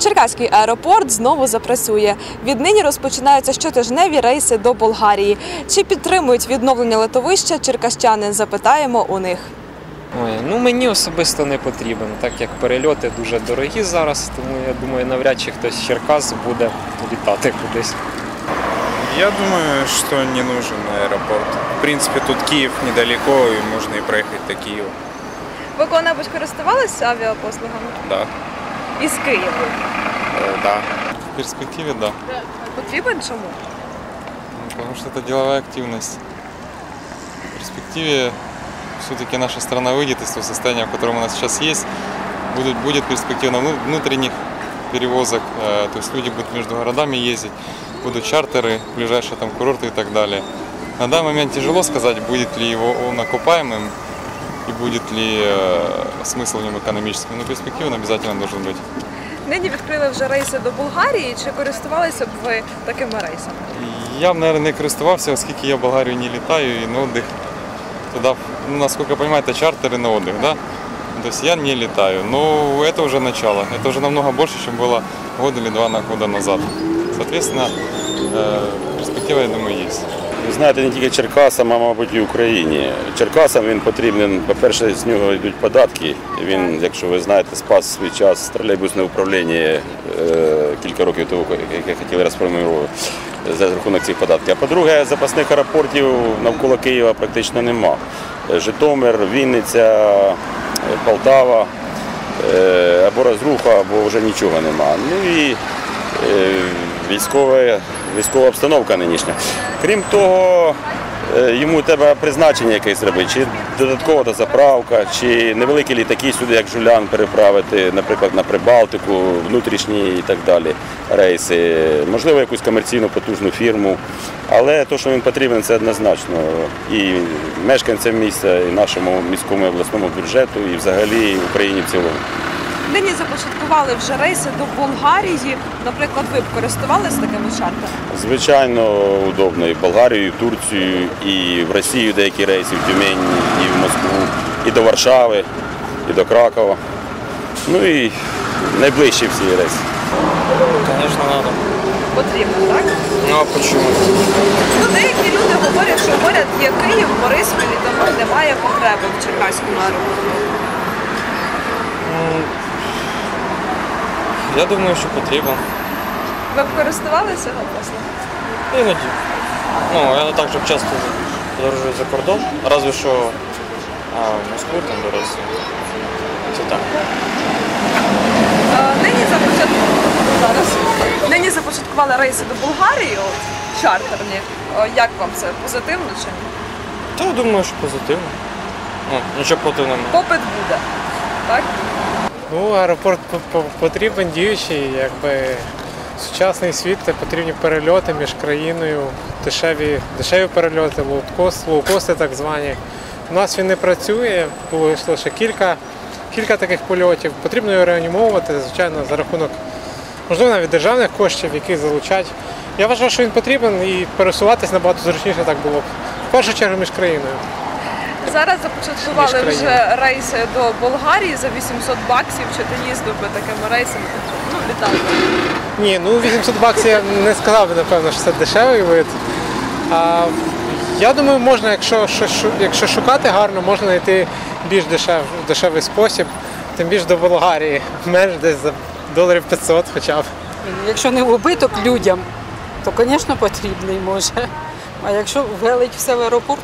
Черкаський аеропорт знову запрацює. Віднині розпочинаються щотижневі рейси до Болгарії. Чи підтримують відновлення литовища черкащани? Запитаємо у них. Ой, ну мені особисто не потрібен, так як перельоти дуже дорогі зараз, тому я думаю, навряд чи хтось з Черкас буде літати кудись. Я думаю, что не нужен аэропорт. В принципе, тут Киев недалеко, и можно и проехать до Киева. Ви коли-небудь користувалися авіапослугами? Да, Із Києва. э, да. В перспективе да, Потрібен чому? потому что это деловая активность. В перспективе все-таки наша страна выйдет из того состояния, в котором она сейчас есть. Будет, будет перспектива ну, внутренних перевозок, э, то есть люди будут между городами ездить, будут чартеры, ближайшие там курорты и так далее. На данный момент тяжело сказать, будет ли его он окупаемым и будет ли э, смысл в нем экономическим, но перспектива он обязательно должен быть. Нині відкрили вже рейси до Болгарії. Чи користувалися б ви такими рейсами? Я б, мабуть, не користувався, оскільки я в Болгарію не літаю і на отдых туда, ну, насколько я понимаю, это чартеры на отдых, да? То есть я не летаю. Но это уже начало. Это уже намного больше, чем было год или два на- года назад. Соответственно, э, перспектива, я думаю, есть. Знаєте, не тільки Черкасам, а мабуть і Україні. Черкасам він потрібен, по-перше, з нього йдуть податки. Він, якщо ви знаєте, спас свій час тролейбусне управління е, кілька років тому, яке хотіли розформувати за рахунок цих податків. А по-друге, запасних аеропортів навколо Києва практично нема. Е, Житомир, Вінниця, е, Полтава е, або розруха, або вже нічого нема. Ну і е, військова, військова обстановка нинішня. Крім того, е, йому треба призначення якесь зробити, чи додаткова дозаправка, чи невеликі літаки сюди, як Жулян, переправити, наприклад, на Прибалтику, внутрішні і так далі рейси, можливо, якусь комерційну потужну фірму. Але те, що він потрібен, це однозначно. І мешканцям міста, і нашому міському і обласному бюджету, і взагалі і Україні в цілому. Нині започаткували вже рейси до Болгарії. Наприклад, ви б користувалися такими чартерами? Звичайно, удобно і в Болгарію, і в Турцію, і в Росію деякі рейси, в Тюмень, і в Москву, і до Варшави, і до Кракова. Ну і найближчі всі рейси. Звісно, треба. Потрібно, так? Ну а почему? Ну, деякі люди говорять, що поряд є Київ, Бориспіль, і тому немає потреби в Черкаському аеропорту. Я думаю, що потрібен. Ви б користувалися його послугами? Іноді. Ну, я не так, щоб часто подорожую за кордон, разве що а, в Москву там до Росії. Це так. Е, Нині започаткували зараз. Нині започаткували рейси до Болгарії, от, чартерні. О, Як вам це? Позитивно чи ні? Та я думаю, що позитивно. Ну, нічого проти немає. Попит буде. Так? Ну, аеропорт по- по- потрібен діючий, якби сучасний світ, потрібні перельоти між країною, дешеві, дешеві перельоти, лоукост, лоукости так звані. У нас він не працює, було лише кілька, кілька таких польотів. Потрібно його реанімовувати, звичайно, за рахунок, можливо, навіть державних коштів, які залучать. Я вважаю, що він потрібен і пересуватись набагато зручніше так було б. В першу чергу між країною. Зараз започаткували вже рейси до Болгарії за 800 баксів. Чи ти їздив би такими рейсами? Ну, літав. би. Ні, ну 800 баксів я не сказав би, напевно, що це дешевий вид. А, я думаю, можна, якщо, якщо шукати гарно, можна знайти більш дешев, дешевий спосіб, тим більше до Болгарії, менш десь за доларів 500 хоча б. Якщо не в убиток людям, то, звісно, потрібний може. А якщо велить все в аеропорт,